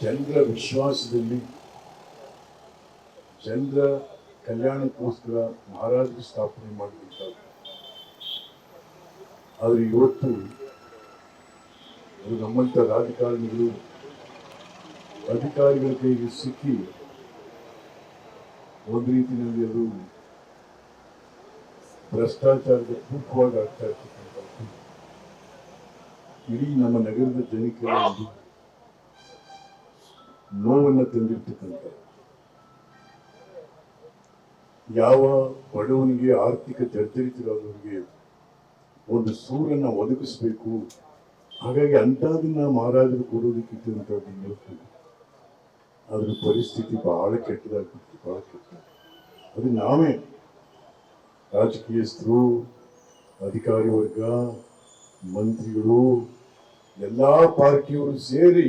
ಜನರ ವಿಶ್ವಾಸದಲ್ಲಿ ಜನರ ಕಲ್ಯಾಣಕ್ಕೋಸ್ಕರ ಮಹಾರಾಜರು ಸ್ಥಾಪನೆ ಮಾಡಬೇಕಾದ್ರು ಆದರೆ ಇವತ್ತು ಅದು ನಮ್ಮಂಥ ರಾಜಕಾರಣಿಗಳು ಅಧಿಕಾರಿಗಳ ಕೈಗೆ ಸಿಕ್ಕಿ ಒಂದು ರೀತಿಯಲ್ಲಿ ಅದು ಭ್ರಷ್ಟಾಚಾರದ ಕೂಪವಾಗಿ ಆಗ್ತಾ ಇರ್ತಕ್ಕಂಥದ್ದು. ಇಡೀ ನಮ್ಮ ನಗರದ ಜನಕ್ಕೆ ನೋವನ್ನು ತಂದಿರ್ತಕ್ಕಂಥ ಯಾವ ಬಡವನಿಗೆ ಆರ್ಥಿಕ ಜರ್ಜರಿತರಾದವರಿಗೆ ಒಂದು ಸೂರನ್ನ ಒದಗಿಸ್ಬೇಕು. ಹಾಗಾಗಿ ಅಂಥದನ್ನ ಮಹಾರಾಜರು ಕೊಡೋದಕ್ಕಿದ್ದಂಥದ್ದು ನೋಡ್ತೀವಿ ಅದ್ರ ಪರಿಸ್ಥಿತಿ ಬಹಳ ಕೆಟ್ಟದಾಗಿತ್ತು ಬಹಳ ಕೆಟ್ಟ ಅದು ನಾವೇ. ರಾಜಕೀಯಸ್ಥರು, ಅಧಿಕಾರಿ ವರ್ಗ, ಮಂತ್ರಿಗಳು, ಎಲ್ಲ ಪಾರ್ಟಿಯವರು ಸೇರಿ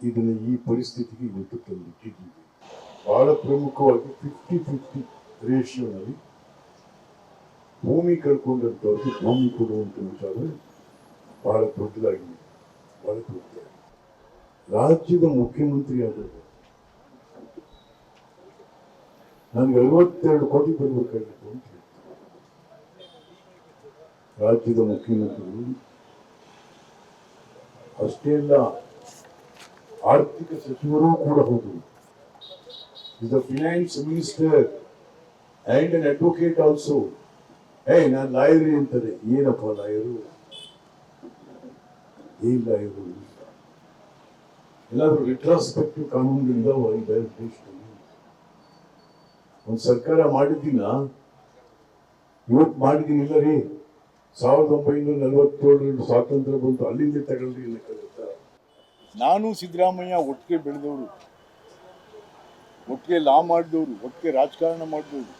ಇದನ್ನ ಈ ಪರಿಸ್ಥಿತಿಗೆ ಇವತ್ತು ತಂದಿಟ್ಟಿದ್ದೀವಿ ಬಹಳ ಪ್ರಮುಖವಾಗಿ ಫಿಫ್ಟಿ ಫಿಫ್ಟಿ ರೇಷಿಯೋನಲ್ಲಿ ಭೂಮಿ ಕಳ್ಕೊಂಡಂಥವ್ರಿಗೆ ಭೂಮಿ ಕೊಡುವಂಥ ವಿಚಾರ ಬಹಳ ದೊಡ್ಡದಾಗಿದೆ. ಬಹಳ ದೊಡ್ಡದಾಗಿದೆ. ರಾಜ್ಯದ ಮುಖ್ಯಮಂತ್ರಿ ಆದರೆ ನನಗೆ ಐವತ್ತೆರಡು ಕೋಟಿ ಬರಬೇಕಾಗಿತ್ತು ಅಂತ ರಾಜ್ಯದ ಮುಖ್ಯಮಂತ್ರಿಗಳು ಅಷ್ಟೇ ಅಲ್ಲ ಆರ್ಥಿಕ ಸಚಿವರು ಕೂಡ ಹೌದು is the finance minister and an advocate also ಏ ನಾನು ಲಾಯರಿ ಅಂತಾರೆ ಏನಪ್ಪ ಲಾಯರು ಏನ್ ಲಾಯರು ಎಲ್ಲಾದ್ರೂ ರಿಟ್ರಾಸ್ಪೆಕ್ಟಿವ್ ಕಾನೂನುಗಳಿಂದ ಒಂದು ಸರ್ಕಾರ ಮಾಡಿದ್ದೀನ? ಇವತ್ತು ಮಾಡಿದ್ದೀನಿಲ್ಲ ರೀ. ಸಾವಿರದ ಒಂಬೈನೂರ ನಲವತ್ತೇಳರಲ್ಲಿ ಸ್ವಾತಂತ್ರ್ಯ ಬಂತು. ಅಲ್ಲಿಂದ ತಗೊಳ್ರಿ ಅನ್ನಕ್ಕಾಗತ್ತಾ? ನಾನು ಸಿದ್ದರಾಮಯ್ಯ ಒಟ್ಟಿಗೆ ಬೆಳೆದವರು, ಒಟ್ಟಿಗೆ ಲಾ ಮಾಡಿದವರು, ಒಟ್ಟಿಗೆ ರಾಜಕಾರಣ ಮಾಡಿದವರು.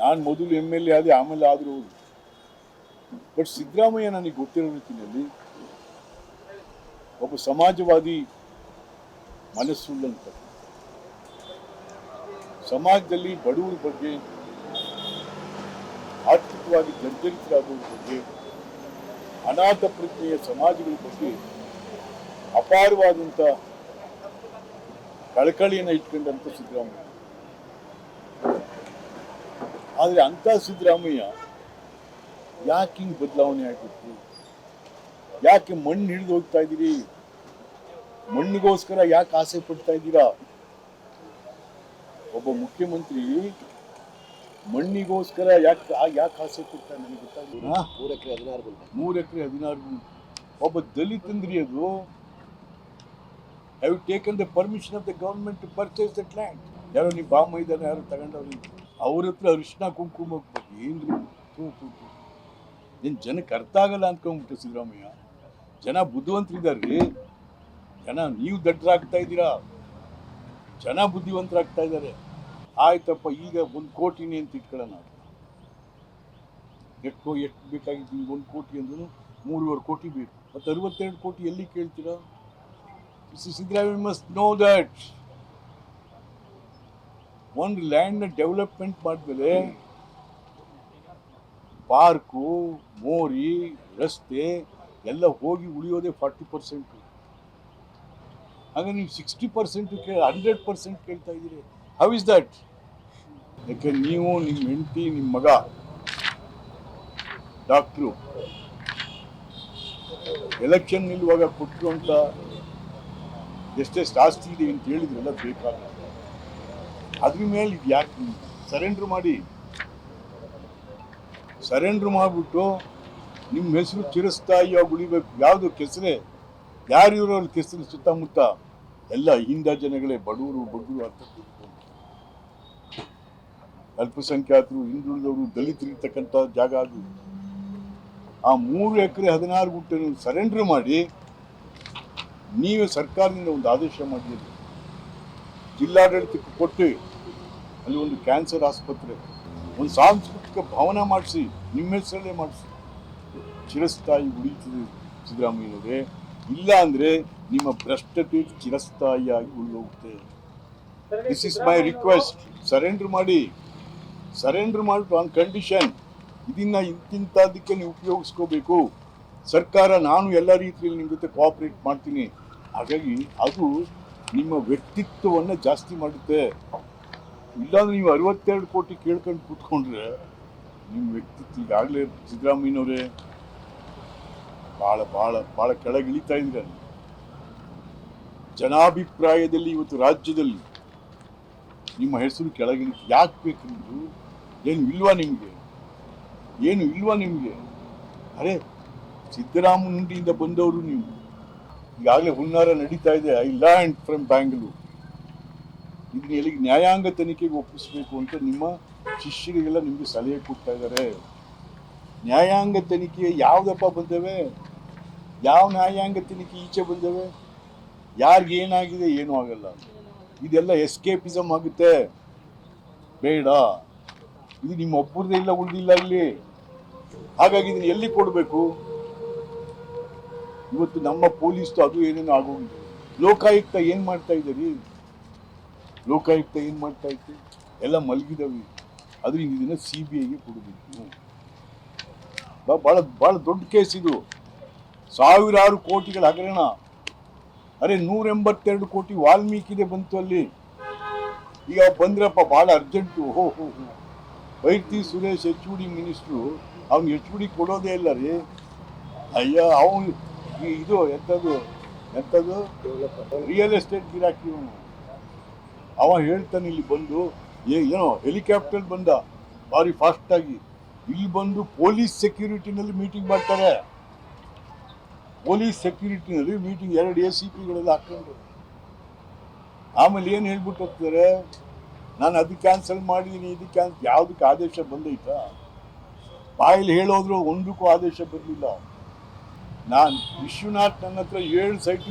ನಾನು ಮೊದಲು ಎಂ ಎಲ್ ಎ ಆದೆ, ಆಮೇಲೆ ಆದರೂ ಅವರು ಬಟ್ ಸಿದ್ದರಾಮಯ್ಯ ನನಗೆ ಗೊತ್ತಿರೋ ರೀತಿಯಲ್ಲಿ ಒಬ್ಬ ಸಮಾಜವಾದಿ ಮನಸ್ಸುಳ್ಳಂತ. ಸಮಾಜದಲ್ಲಿ ಬಡವರ ಬಗ್ಗೆ, ಆರ್ಥಿಕವಾಗಿ ಜರ್ಜರಿತರಾದವ್ರ ಬಗ್ಗೆ, ಅನಾಥ ಪ್ರಜ್ಞೆಯ ಸಮಾಜಗಳ ಬಗ್ಗೆ ಅಪಾರವಾದಂಥ ಕಳಕಳಿಯನ್ನು ಇಟ್ಕೊಂಡಂತ ಸಿದ್ದರಾಮಯ್ಯ. ಆದರೆ ಅಂಥ ಸಿದ್ದರಾಮಯ್ಯ ಯಾಕೆ ಹಿಂಗೆ ಬದಲಾವಣೆ ಆಗಿತ್ತು ಯಾಕೆ ಮಣ್ಣು ಹಿಡಿದು ಹೋಗ್ತಾ ಇದ್ದೀರಿ ಮಣ್ಣಿಗೋಸ್ಕರ ಯಾಕೆ ಆಸೆ ಪಡ್ತಾ ಇದ್ದೀರಾ? ಒಬ್ಬ ಮುಖ್ಯಮಂತ್ರಿ ಮಣ್ಣಿಗೋಸ್ಕರ ಯಾಕೆ ಯಾಕೆ ಆಸೆ ಪಡ್ತಾ ನನಗೆ ಗೊತ್ತಾಗಿಲ್ಲ ಮೂರು ಎಕರೆ ಹದಿನಾರು ಮೂರು ಎಕರೆ ಹದಿನಾರು. ಒಬ್ಬ ದಲಿತಂದ್ರಿ ಅದು. Have taken the permission of the government to purchase that land ಯಾರೋ ನೀವು ಬಾ ಮೈದಾನ ಯಾರು ತಗೊಂಡವ್ರಿ ಅವ್ರ ಹತ್ರ ಅರಿಶಿನ ಕುಂಕುಮ ಹೋಗ್ಬೇಕು. ಏನು ಜನಕ್ಕೆ ಅರ್ಥ ಆಗಲ್ಲ ಅಂದ್ಕೊಂಬಿಟ್ಟು ಸಿದ್ದರಾಮಯ್ಯ. ಜನ ಬುದ್ಧಿವಂತರಿದ್ದಾರೆ ಜನ ನೀವು ದಡ್ಡರಾಗ್ತಾ ಇದ್ದೀರಾ? ಜನ ಬುದ್ಧಿವಂತರಾಗ್ತಾ ಇದ್ದಾರೆ. ಆಯ್ತಪ್ಪ, ಈಗ ಒಂದು ಕೋಟಿನೇ ಅಂತ. ಇಟ್ಕೊಳ್ಳೋಣ ಎಷ್ಟು ಎಷ್ಟು ಬೇಕಾಗಿತ್ತು ಒಂದು ಕೋಟಿ ಅಂದ್ರೂ ಮೂರುವರೆ ಕೋಟಿ ಬೇಕು. ಮತ್ತು ಅರವತ್ತೆರಡು ಕೋಟಿ ಎಲ್ಲಿ ಕೇಳ್ತೀರಾ? ಸಿದ್ದರಾಮಯ್ಯ ಮಸ್ಟ್ ನೋ ದಟ್ ಒಂದು ಲ್ಯಾಂಡ್ನ ಡೆವಲಪ್ಮೆಂಟ್ ಮಾಡಿದ್ಮೇಲೆ ಪಾರ್ಕು ಮೋರಿ ರಸ್ತೆ ಎಲ್ಲ ಹೋಗಿ ಉಳಿಯೋದೇ ಫಾರ್ಟಿ ಪರ್ಸೆಂಟು ಆಗ ನೀವು ಸಿಕ್ಸ್ಟಿ ಪರ್ಸೆಂಟು ಕೇ ಹಂಡ್ರೆಡ್ ಪರ್ಸೆಂಟ್ ಕೇಳ್ತಾ ಇದ್ದೀರಿ ಹೌ ಇಸ್ ದಟ್ ಯಾಕೆ ನೀವು ನಿಮ್ಮ ಹೆಂಡತಿ ನಿಮ್ಮ ಮಗ ಡಾಕ್ಟ್ರು ಎಲೆಕ್ಷನ್ ನಿಲ್ಲುವಾಗ ಕೊಟ್ಟರು ಅಂತ ಎಷ್ಟೆಷ್ಟು ಆಸ್ತಿ ಇದೆ ಅಂತ ಹೇಳಿದ್ರೆಲ್ಲ ಬೇಕಾಗುತ್ತೆ. ಅದ್ರ ಮೇಲೆ ಇದು ಯಾಕೆ ಸರೆಂಡ್ರ್ ಮಾಡಿ? ಸರೆಂಡ್ರ್ ಮಾಡಿಬಿಟ್ಟು ನಿಮ್ಮ ಹೆಸರು ಚಿರಸ್ಥಾಯಿಯಾಗಿ ಉಳಿಬೇಕು. ಯಾವುದು ಕೆಸರೆ? ಯಾರಿವರು ಅಲ್ಲಿ ಕೆಸರು ಸುತ್ತಮುತ್ತ? ಎಲ್ಲ ಹಿಂದ ಜನಗಳೇ, ಬಡವರು ಬಡವರು ಅಂತ. ಅಲ್ಪಸಂಖ್ಯಾತರು, ಹಿಂದುಳಿದವರು ದಲಿತರಿರ್ತಕ್ಕಂಥ ಜಾಗ ಅದು. ಆ ಮೂರು ಎಕರೆ ಹದಿನಾರು ಗುಂಟೆ ಸರೆಂಡ್ರ್ ಮಾಡಿ ನೀವೇ ಸರ್ಕಾರದಿಂದ ಒಂದು ಆದೇಶ ಮಾಡಿದ್ದೀರಿ. ಜಿಲ್ಲಾಡಳಿತಕ್ಕೆ ಕೊಟ್ಟು ಅಲ್ಲಿ ಒಂದು ಕ್ಯಾನ್ಸರ್ ಆಸ್ಪತ್ರೆ, ಒಂದು ಸಾಂಸ್ಕೃತಿಕ ಭವನ ಮಾಡಿಸಿ, ನಿಮ್ಮ ಹೆಸರಲ್ಲೇ ಮಾಡಿಸಿ. ಚಿರಸ್ಥಾಯಿ ಉಳಿತದೆ ಸಿದ್ದರಾಮಯ್ಯನವರೇ. ಇಲ್ಲ ಅಂದರೆ ನಿಮ್ಮ ಭ್ರಷ್ಟತೆ ಚಿರಸ್ಥಾಯಿಯಾಗಿ ಉಳಿದೋಗುತ್ತೆ. This is my request surrender ಮಾಡಿ. ಸರೆಂಡರ್ ಮಾಡಿಬಿಟ್ಟು ಆನ್ ಕಂಡೀಷನ್ ಇದನ್ನ ಇಂತಿಂಥದಕ್ಕೆ ನೀವು ಉಪಯೋಗಿಸ್ಕೋಬೇಕು. ಸರ್ಕಾರ, ನಾನು ಎಲ್ಲ ರೀತಿಯಲ್ಲಿ ನಿಮ್ಮ ಜೊತೆ ಕೋಆಪರೇಟ್ ಮಾಡ್ತೀನಿ. ಹಾಗಾಗಿ ಅದು ನಿಮ್ಮ ವ್ಯಕ್ತಿತ್ವವನ್ನು ಜಾಸ್ತಿ ಮಾಡುತ್ತೆ. ಇಲ್ಲಾಂದ್ರೆ ನೀವು ಅರವತ್ತೆರಡು ಕೋಟಿ ಕೇಳ್ಕೊಂಡು ಕೂತ್ಕೊಂಡ್ರೆ ನಿಮ್ಮ ವ್ಯಕ್ತಿತ್ವ ಈಗಾಗಲೇ ಸಿದ್ದರಾಮಯ್ಯನವರೇ ಭಾಳ ಭಾಳ ಭಾಳ ಕೆಳಗಿಳಿತಾ ಇದ್ದೀರ ಜನಾಭಿಪ್ರಾಯದಲ್ಲಿ ಇವತ್ತು ರಾಜ್ಯದಲ್ಲಿ ನಿಮ್ಮ ಹೆಸರು ಕೆಳಗಿಳಿ ಯಾಕೆ ಬೇಕು ಏನು ಇಲ್ವಾ ನಿಮಗೆ? ಏನು ಇಲ್ವಾ ನಿಮಗೆ? ಅರೆ ಸಿದ್ದರಾಮನುಂಡಿಯಿಂದ ಬಂದವರು ನೀವು. ಈಗಾಗಲೇ ಹುನ್ನಾರ ನಡೀತಾ ಇದೆ, ಐ ಲ್ಯಾಂಡ್ ಫ್ರಮ್ ಬ್ಯಾಂಗ್ಳೂರು. ಇದನ್ನ ಎಲ್ಲಿಗೆ ನ್ಯಾಯಾಂಗ ತನಿಖೆಗೆ ಒಪ್ಪಿಸಬೇಕು ಅಂತ ನಿಮ್ಮ ಶಿಷ್ಯರಿಗೆಲ್ಲ ನಿಮಗೆ ಸಲಹೆ ಕೊಡ್ತಾ ಇದ್ದಾರೆ ನ್ಯಾಯಾಂಗ ತನಿಖೆ ಯಾವುದಪ್ಪ ಬಂದವೆ? ಯಾವ ನ್ಯಾಯಾಂಗ ತನಿಖೆ ಈಚೆ ಬಂದವೆ? ಯಾರಿಗೇನಾಗಿದೆ ಏನೂ ಆಗಲ್ಲ. ಇದೆಲ್ಲ ಎಸ್ಕೇಪಿಸಮ್ ಆಗುತ್ತೆ. ಬೇಡ. ಇದು ನಿಮ್ಮ ಒಬ್ಬರದೇ ಇಲ್ಲ, ಉಳಿದಿಲ್ಲ ಇಲ್ಲಿ. ಹಾಗಾಗಿ ಇದನ್ನ ಎಲ್ಲಿ ಕೊಡಬೇಕು? ಇವತ್ತು ನಮ್ಮ ಪೊಲೀಸ್ ಅದು ಏನೇನು ಆಗೋಗಿದೆ. ಲೋಕಾಯುಕ್ತ ಏನು ಮಾಡ್ತಾ ಇದ್ದೀರಿ? ಲೋಕಾಯುಕ್ತ ಏನು ಮಾಡ್ತಾ ಇತ್ತು ಎಲ್ಲ ಮಲಗಿದವಿ. ಅದರಿಂದ ಇದನ್ನ ಸಿ ಬಿ ಐಗೆ ಕೊಡಬೇಕು ಭಾಳ ಭಾಳ ದೊಡ್ಡ ಕೇಸ್ ಇದು. ಸಾವಿರಾರು ಕೋಟಿಗಳ ಹಗರಣ. ಅರೆ ನೂರ ಎಂಬತ್ತೆರಡು ಕೋಟಿ ವಾಲ್ಮೀಕಿದೆ ಬಂತು ಅಲ್ಲಿ. ಈಗ ಬಂದ್ರಪ್ಪ ಭಾಳ ಅರ್ಜೆಂಟು ಹೋ ಹೋ. ಹೋ ವೈರ್ತಿ ಸುರೇಶ್ ಎಚ್ ಡಿ ಮಿನಿಸ್ಟ್ರು ಅವ್ನು ಎಚ್ ಡಿ ಕೊಡೋದೇ ಇಲ್ಲ ರೀ. ಅಯ್ಯ, ಅವನು ಇದು ಎಂಥದ್ದು ಎಂಥದ್ದು ರಿಯಲ್ ಎಸ್ಟೇಟ್ ಗಿರಾಕಿ ಇವನು. ಅವ ಹೇಳ್ತಾನೆ ಇಲ್ಲಿ ಬಂದು ಏನೋ ಹೆಲಿಕಾಪ್ಟರ್ ಬಂದ, ಭಾರಿ ಫಾಸ್ಟಾಗಿ ಇಲ್ಲಿ ಬಂದು ಪೊಲೀಸ್ ಸೆಕ್ಯೂರಿಟಿನಲ್ಲಿ ಮೀಟಿಂಗ್ ಮಾಡ್ತಾರೆ. ಪೊಲೀಸ್ ಸೆಕ್ಯೂರಿಟಿನಲ್ಲಿ ಮೀಟಿಂಗ್ ಎರಡು ಎ ಸಿ ಪಿಗಳೆಲ್ಲ ಹಾಕೊಂಡು ಆಮೇಲೆ ಏನು ಹೇಳ್ಬಿಟ್ಟು ಹೋಗ್ತಾರೆ? ನಾನು ಅದು ಕ್ಯಾನ್ಸಲ್ ಮಾಡಿದ್ದೀನಿ ಇದು ಕ್ಯಾನ್ಸಲ್ ಯಾವುದಕ್ಕೆ ಆದೇಶ ಬಂದೈತಾ? ಬಾಯಲ್ಲಿ ಹೇಳೋದ್ರು ಒಂದಕ್ಕೂ ಆದೇಶ ಬರಲಿಲ್ಲ. ನಾನು ವಿಶ್ವನಾಥ್ ನನ್ನ ಹತ್ರ ಏಳು ಸೈಟ್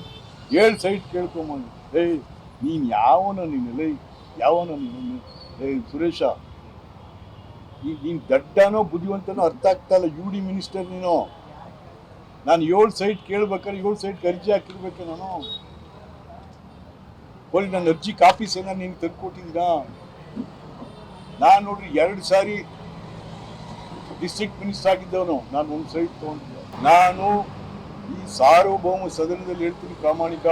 ಏಳು ಸೈಟ್ ಕೇಳ್ಕೊಂಬಂದು ಏಯ್ ನೀನು ಯಾವನ ನೀನು ಲೈ ಯಾವನ ನೀನು? ಏಯ್ ಸುರೇಶ, ಈ ನೀನು ದಡ್ಡನೋ ಬುದ್ಧಿವಂತನೋ ಅರ್ಥ ಆಗ್ತಾ ಇಲ್ಲ. ಯು ಡಿ ಮಿನಿಸ್ಟರ್ ನೀನು. ನಾನು ಏಳು ಸೈಟ್ ಕೇಳ್ಬೇಕಾದ್ರೆ ಏಳು ಸೈಟ್ ಅರ್ಜಿ ಹಾಕಿರ್ಬೇಕು ನಾನು. ಹೋಗಿ ನನ್ನ ಅರ್ಜಿ ಕಾಪೀಸ್ ಏನ ನೀನು ತಂದುಕೊಟ್ಟಿದ್ದೀರಾ? ನಾನು ನೋಡ್ರಿ ಎರಡು ಸಾರಿ ಡಿಸ್ಟ್ರಿಕ್ಟ್ ಮಿನಿಸ್ಟರ್ ಆಗಿದ್ದವನು. ನಾನು ಒಂದು ಸೈಟ್ ತೊಗೊಂಡಿದ್ದೆ. ನಾನು ಈ ಸಾರ್ವಭೌಮ ಸದನದಲ್ಲಿ ಹೇಳ್ತೀನಿ ಪ್ರಾಮಾಣಿಕ.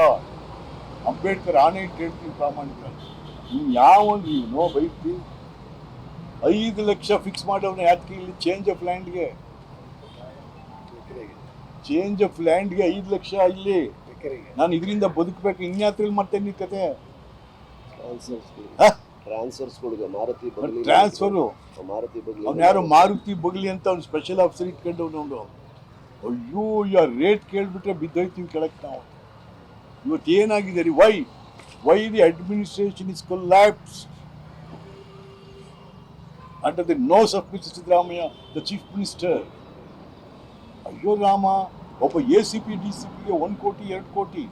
ಅಂಬೇಡ್ಕರ್ ಆಣೆ ಇಟ್ಟು ಹೇಳ್ತೀನಿ ಪ್ರಾಮಾಣಿಕ. ನೀವು ಯಾವೊಂದು ನೋ ಬೈತಿ. ಐದು ಲಕ್ಷ ಫಿಕ್ಸ್ ಮಾಡೋನ ಯಾಕೆ ಇಲ್ಲಿ ಚೇಂಜ್ ಆಫ್ ಲ್ಯಾಂಡ್ಗೆ ಚೇಂಜ್ ಆಫ್ ಲ್ಯಾಂಡ್ಗೆ ಐದು ಲಕ್ಷ ಇಲ್ಲಿ. ನಾನು ಇದರಿಂದ ಬದುಕಬೇಕು ಇನ್ಯಾತ್ರಲ್ಲಿ ಮತ್ತೆ ನೀ ಕತೆ? ಟ್ರಾನ್ಸ್ಫರ್ಸ್ಗಳಿಗೆ ಮಾರುತಿ ಬಗ್ಲಿ ಟ್ರಾನ್ಸ್ಫರು ಮಾರುತಿ ಬಗ್ಲಿ ಅವ್ನು ಯಾರು ಮಾರುತಿ ಬಗ್ಲಿ ಅಂತ ಅವ್ನು ಸ್ಪೆಷಲ್ ಆಫೀಸರ್ ಇಟ್ಕೊಂಡವ್ನು ಅವನು. ಅಯ್ಯೋ ಯಾ ರೇಟ್ ಕೇಳಿಬಿಟ್ರೆ ಬಿದ್ದೋಯ್ತೀವಿ ಕೆಳಕ್ಕೆ ನಾವು. ಇವತ್ತು ಏನಾಗಿದೆ ರೀ? Why why the administration is collapse under the nose of mister Siddaramaiah the chief minister ಅಯ್ಯೋ ರಾಮ, ಒಬ್ಬ A C P D C ಪಿಗೆ ಒಂದು ಕೋಟಿ, ಎರಡು ಕೋಟಿ.